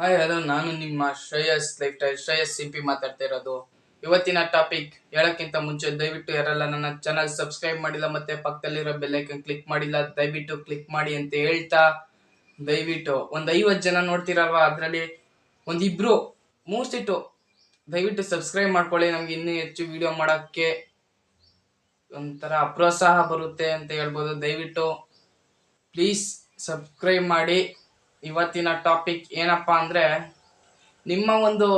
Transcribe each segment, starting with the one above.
Hi hello ನಾನು ನಿಮ್ಮ Shreyas life style Shreyas ಸಿಂಪಿ ಮಾತಾಡ್ತಾ ಇರೋದು. ಇವತ್ತಿನ ಟಾಪಿಕ್ ಹೇಳಕ್ಕಿಂತ ಮುಂಚೆ ದಯವಿಟ್ಟು ಯಾರೆಲ್ಲ ನನ್ನ ಚಾನಲ್ ಸಬ್ಸ್ಕ್ರೈಬ್ ಮಾಡಿಲ್ಲ ಮತ್ತೆ ಪಕ್ಕದಲ್ಲಿರೋ ಬೆಲ್ಲೈಕನ್ ಕ್ಲಿಕ್ ಮಾಡಿಲ್ಲ, ದಯವಿಟ್ಟು ಕ್ಲಿಕ್ ಮಾಡಿ ಅಂತ ಹೇಳ್ತಾ ದಯವಿಟ್ಟು ಒಂದು ಐವತ್ತು ಜನ ನೋಡ್ತೀರಲ್ವಾ? ಅದರಲ್ಲಿ ಒಂದಿಬ್ರು, ಮೂರು ಸೀಟು ದಯವಿಟ್ಟು ಸಬ್ಸ್ಕ್ರೈಬ್ ಮಾಡ್ಕೊಳ್ಳಿ. ನಮ್ಗೆ ಇನ್ನೂ ಹೆಚ್ಚು ವಿಡಿಯೋ ಮಾಡೋಕ್ಕೆ ಒಂಥರ ಪ್ರೋತ್ಸಾಹ ಬರುತ್ತೆ ಅಂತ ಹೇಳ್ಬೋದು. ದಯವಿಟ್ಟು ಪ್ಲೀಸ್ ಸಬ್ಸ್ಕ್ರೈಬ್ ಮಾಡಿ. ಇವತ್ತಿನ ಟಾಪಿಕ್ ಏನಪ್ಪಾ ಅಂದರೆ ನಿಮ್ಮ ಒಂದು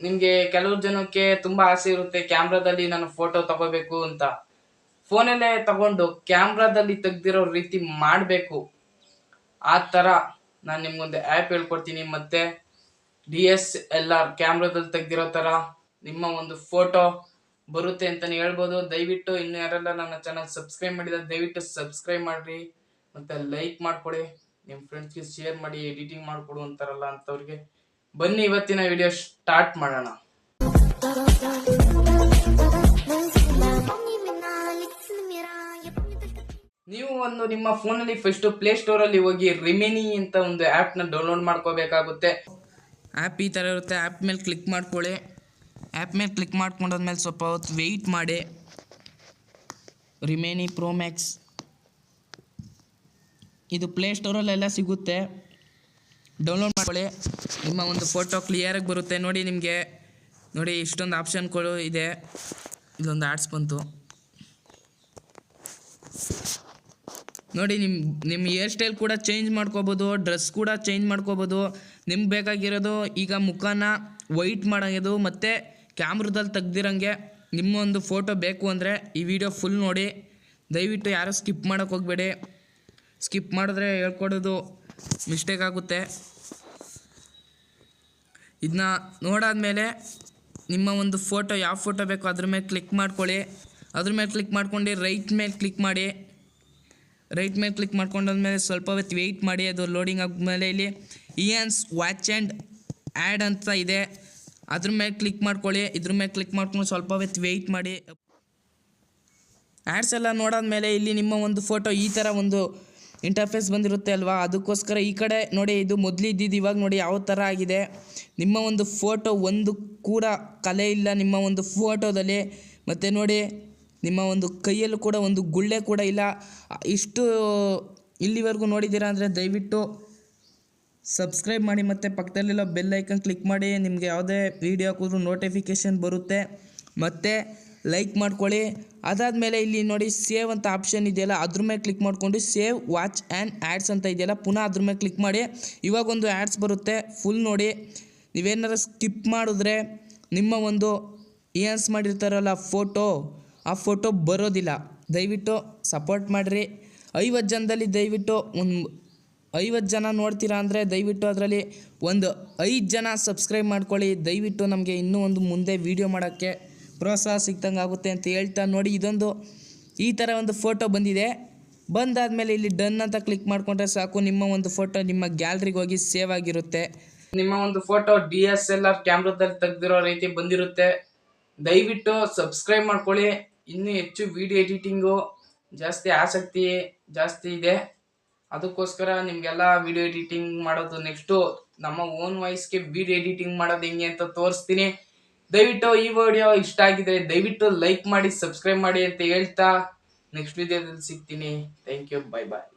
ನಿಮಗೆ ಕೆಲವು ಜನಕ್ಕೆ ತುಂಬ ಆಸೆ ಇರುತ್ತೆ ಕ್ಯಾಮ್ರಾದಲ್ಲಿ ನಾನು ಫೋಟೋ ತಗೋಬೇಕು ಅಂತ. ಫೋನಲ್ಲೇ ತಗೊಂಡು ಕ್ಯಾಮ್ರಾದಲ್ಲಿ ತೆಗ್ದಿರೋ ರೀತಿ ಮಾಡಬೇಕು. ಆ ಥರ ನಾನು ನಿಮ್ಗೊಂದು ಆ್ಯಪ್ ಹೇಳ್ಕೊಡ್ತೀನಿ. ಮತ್ತೆ ಡಿ ಎಸ್ ಎಲ್ ಆರ್ ಕ್ಯಾಮ್ರಾದಲ್ಲಿ ತೆಗ್ದಿರೋ ಥರ ನಿಮ್ಮ ಒಂದು ಫೋಟೋ ಬರುತ್ತೆ ಅಂತಲೇ ಹೇಳ್ಬೋದು. ದಯವಿಟ್ಟು ಇನ್ನು ಯಾರೆಲ್ಲ ನನ್ನ ಚಾನಲ್ ಸಬ್ಸ್ಕ್ರೈಬ್ ಮಾಡಿದ ದಯವಿಟ್ಟು ಸಬ್ಸ್ಕ್ರೈಬ್ ಮಾಡಿರಿ. ಮತ್ತೆ ಲೈಕ್ ಮಾಡಿಕೊಡಿ. ನಿಮ್ಮ ಫ್ರೆಂಡ್ಸ್ಗೆ ಶೇರ್ ಮಾಡಿ ಎಡಿಟಿಂಗ್ ಮಾಡಿಕೊಡು ಅಂತಾರಲ್ಲ ಅಂಥವ್ರಿಗೆ ಬನ್ನಿ ಇವತ್ತಿನ ವಿಡಿಯೋ ಸ್ಟಾರ್ಟ್ ಮಾಡೋಣ. ನೀವು ಒಂದು ನಿಮ್ಮ ಫೋನಲ್ಲಿ ಫಸ್ಟ್ ಪ್ಲೇ ಸ್ಟೋರಲ್ಲಿ ಹೋಗಿ ರಿಮಿನಿ ಅಂತ ಒಂದು ಆ್ಯಪ್ನ ಡೌನ್ಲೋಡ್ ಮಾಡ್ಕೋಬೇಕಾಗುತ್ತೆ. ಆ್ಯಪ್ ಈ ಥರ ಇರುತ್ತೆ. ಆ್ಯಪ್ ಮೇಲೆ ಕ್ಲಿಕ್ ಮಾಡ್ಕೊಳ್ಳಿ. ಆ್ಯಪ್ ಮೇಲೆ ಕ್ಲಿಕ್ ಮಾಡ್ಕೊಂಡಾದ್ಮೇಲೆ ಸ್ವಲ್ಪ ಹೊತ್ತು ವೆಯ್ಟ್ ಮಾಡಿ. ರಿಮೇನಿ ಪ್ರೋ ಮ್ಯಾಕ್ಸ್ ಇದು ಪ್ಲೇ ಸ್ಟೋರಲ್ಲೆಲ್ಲ ಸಿಗುತ್ತೆ. ಡೌನ್ಲೋಡ್ ಮಾಡ್ಕೊಳ್ಳಿ. ನಿಮ್ಮ ಒಂದು ಫೋಟೋ ಕ್ಲಿಯರಾಗಿ ಬರುತ್ತೆ. ನೋಡಿ ನಿಮಗೆ. ನೋಡಿ ಇಷ್ಟೊಂದು ಆಪ್ಷನ್ಗಳು ಇದೆ. ಇದೊಂದು ಆಡ್ಸ್ ಬಂತು. ನೋಡಿ ನಿಮ್ಮ ನಿಮ್ಮ ಹೇರ್ ಸ್ಟೈಲ್ ಕೂಡ ಚೇಂಜ್ ಮಾಡ್ಕೋಬೋದು. ಡ್ರೆಸ್ ಕೂಡ ಚೇಂಜ್ ಮಾಡ್ಕೋಬೋದು. ನಿಮ್ಗೆ ಬೇಕಾಗಿರೋದು ಈಗ ಮುಖನ ವೈಟ್ ಮಾಡೋದು ಮತ್ತು ಕ್ಯಾಮ್ರದಲ್ಲಿ ತೆಗ್ದಿರಂಗೆ ನಿಮ್ಮ ಒಂದು ಫೋಟೋ ಬೇಕು ಅಂದರೆ ಈ ವಿಡಿಯೋ ಫುಲ್ ನೋಡಿ. ದಯವಿಟ್ಟು ಯಾರೂ ಸ್ಕಿಪ್ ಮಾಡೋಕ್ಕೆ ಹೋಗಬೇಡಿ. ಸ್ಕಿಪ್ ಮಾಡಿದ್ರೆ ಹೇಳ್ಕೊಡೋದು ಮಿಸ್ಟೇಕ್ ಆಗುತ್ತೆ. ಇದನ್ನ ನೋಡಾದ್ಮೇಲೆ ನಿಮ್ಮ ಒಂದು ಫೋಟೋ ಯಾವ ಫೋಟೋ ಬೇಕೋ ಅದ್ರ ಮೇಲೆ ಕ್ಲಿಕ್ ಮಾಡ್ಕೊಳ್ಳಿ. ಅದ್ರ ಮೇಲೆ ಕ್ಲಿಕ್ ಮಾಡ್ಕೊಂಡು ರೈಟ್ ಮೇಲೆ ಕ್ಲಿಕ್ ಮಾಡಿ. ರೈಟ್ ಮೇಲೆ ಕ್ಲಿಕ್ ಮಾಡ್ಕೊಂಡಾದ್ಮೇಲೆ ಸ್ವಲ್ಪ ಹೊತ್ತು ವೆಯ್ಟ್ ಮಾಡಿ, ಅದು ಲೋಡಿಂಗ್ ಆದಮೇಲೆ ಇಲ್ಲಿ ಇಯನ್ಸ್ ವಾಚ್ ಆ್ಯಂಡ್ ಆ್ಯಡ್ ಅಂತ ಇದೆ. ಅದ್ರ ಮೇಲೆ ಕ್ಲಿಕ್ ಮಾಡ್ಕೊಳ್ಳಿ. ಇದ್ರ ಮೇಲೆ ಕ್ಲಿಕ್ ಮಾಡ್ಕೊಂಡು ಸ್ವಲ್ಪ ಹೊತ್ತು ವೆಯ್ಟ್ ಮಾಡಿ. ಆ್ಯಡ್ಸ್ ಎಲ್ಲ ನೋಡಾದ್ಮೇಲೆ ಇಲ್ಲಿ ನಿಮ್ಮ ಒಂದು ಫೋಟೋ ಈ ಥರ ಒಂದು ಇಂಟರ್ಫೇಸ್ ಬಂದಿರುತ್ತೆ ಅಲ್ವಾ? ಅದಕ್ಕೋಸ್ಕರ ಈ ಕಡೆ ನೋಡಿ, ಇದು ಮೊದಲು ಇದ್ದಿದ್ದು ಇವಾಗ ನೋಡಿ ಯಾವ ಥರ ಆಗಿದೆ. ನಿಮ್ಮ ಒಂದು ಫೋಟೋ ಒಂದು ಕೂಡ ಕಲೆ ಇಲ್ಲ ನಿಮ್ಮ ಒಂದು ಫೋಟೋದಲ್ಲಿ ಮತ್ತು ನೋಡಿ, ನಿಮ್ಮ ಒಂದು ಕೈಯಲ್ಲೂ ಕೂಡ ಒಂದು ಗುಳ್ಳೆ ಕೂಡ ಇಲ್ಲ. ಇಷ್ಟು ಇಲ್ಲಿವರೆಗೂ ನೋಡಿದ್ದೀರಾ ಅಂದರೆ ದಯವಿಟ್ಟು ಸಬ್ಸ್ಕ್ರೈಬ್ ಮಾಡಿ ಮತ್ತು ಪಕ್ಕದಲ್ಲಿರೋ ಬೆಲ್ ಐಕನ್ ಕ್ಲಿಕ್ ಮಾಡಿ. ನಿಮಗೆ ಯಾವುದೇ ವೀಡಿಯೋ ಹಾಕಿದ್ರು ನೋಟಿಫಿಕೇಷನ್ ಬರುತ್ತೆ. ಮತ್ತು ಲೈಕ್ ಮಾಡ್ಕೊಳ್ಳಿ. ಅದಾದಮೇಲೆ ಇಲ್ಲಿ ನೋಡಿ ಸೇವ್ ಅಂತ ಆಪ್ಷನ್ ಇದೆಯಲ್ಲ, ಅದ್ರ ಮೇಲೆ ಕ್ಲಿಕ್ ಮಾಡಿಕೊಂಡು ಸೇವ್ ವಾಚ್ ಆ್ಯಂಡ್ ಆ್ಯಡ್ಸ್ ಅಂತ ಇದೆಯಲ್ಲ, ಪುನಃ ಅದ್ರ ಮೇಲೆ ಕ್ಲಿಕ್ ಮಾಡಿ. ಇವಾಗ ಒಂದು ಆ್ಯಡ್ಸ್ ಬರುತ್ತೆ ಫುಲ್ ನೋಡಿ. ನೀವೇನಾರು ಸ್ಕಿಪ್ ಮಾಡಿದ್ರೆ ನಿಮ್ಮ ಒಂದು ಏನ್ಸ್ ಮಾಡಿರ್ತಾರಲ್ಲ ಫೋಟೋ ಆ ಫೋಟೋ ಬರೋದಿಲ್ಲ. ದಯವಿಟ್ಟು ಸಪೋರ್ಟ್ ಮಾಡಿರಿ. ಐವತ್ತು ಜನದಲ್ಲಿ ದಯವಿಟ್ಟು ಒಂದು ಐವತ್ತು ಜನ ನೋಡ್ತೀರಾ ಅಂದರೆ ದಯವಿಟ್ಟು ಅದರಲ್ಲಿ ಒಂದು ಐದು ಜನ ಸಬ್ಸ್ಕ್ರೈಬ್ ಮಾಡ್ಕೊಳ್ಳಿ. ದಯವಿಟ್ಟು ನಮಗೆ ಇನ್ನೂ ಒಂದು ಮುಂದೆ ವೀಡಿಯೋ ಮಾಡೋಕ್ಕೆ ಪ್ರೋತ್ಸಾಹ ಸಿಕ್ತಂಗೆ ಆಗುತ್ತೆ ಅಂತ ಹೇಳ್ತಾ ನೋಡಿ ಇದೊಂದು ಈ ಥರ ಒಂದು ಫೋಟೋ ಬಂದಿದೆ. ಬಂದಾದಮೇಲೆ ಇಲ್ಲಿ ಡನ್ ಅಂತ ಕ್ಲಿಕ್ ಮಾಡಿಕೊಂಡ್ರೆ ಸಾಕು. ನಿಮ್ಮ ಒಂದು ಫೋಟೋ ನಿಮ್ಮ ಗ್ಯಾಲ್ರಿಗೆ ಹೋಗಿ ಸೇವ್ ಆಗಿರುತ್ತೆ. ನಿಮ್ಮ ಒಂದು photo D S L R ಕ್ಯಾಮ್ರಾದಲ್ಲಿ ತೆಗೆದಿರೋ ರೀತಿ ಬಂದಿರುತ್ತೆ. ದಯವಿಟ್ಟು ಸಬ್ಸ್ಕ್ರೈಬ್ ಮಾಡ್ಕೊಳ್ಳಿ. ಇನ್ನೂ ಹೆಚ್ಚು ವಿಡಿಯೋ ಎಡಿಟಿಂಗು ಜಾಸ್ತಿ ಆಸಕ್ತಿ ಜಾಸ್ತಿ ಇದೆ. ಅದಕ್ಕೋಸ್ಕರ ನಿಮಗೆಲ್ಲ ವಿಡಿಯೋ ಎಡಿಟಿಂಗ್ ಮಾಡೋದು ನೆಕ್ಸ್ಟು ನಮ್ಮ ಓನ್ ವಾಯ್ಸ್ಗೆ ವಿಡಿಯೋ ಎಡಿಟಿಂಗ್ ಮಾಡೋದು ಹೆಂಗೆ ಅಂತ ತೋರಿಸ್ತೀನಿ. ದಯವಿಟ್ಟು ಈ ವಿಡಿಯೋ ಇಷ್ಟ ಆಗಿದೆ ದಯವಿಟ್ಟು ಲೈಕ್ ಮಾಡಿ ಸಬ್ಸ್ಕ್ರೈಬ್ ಮಾಡಿ ಅಂತ ಹೇಳ್ತಾ ನೆಕ್ಸ್ಟ್ ವಿಡಿಯೋದಲ್ಲಿ ಸಿಗ್ತೀನಿ. Thank you bye bye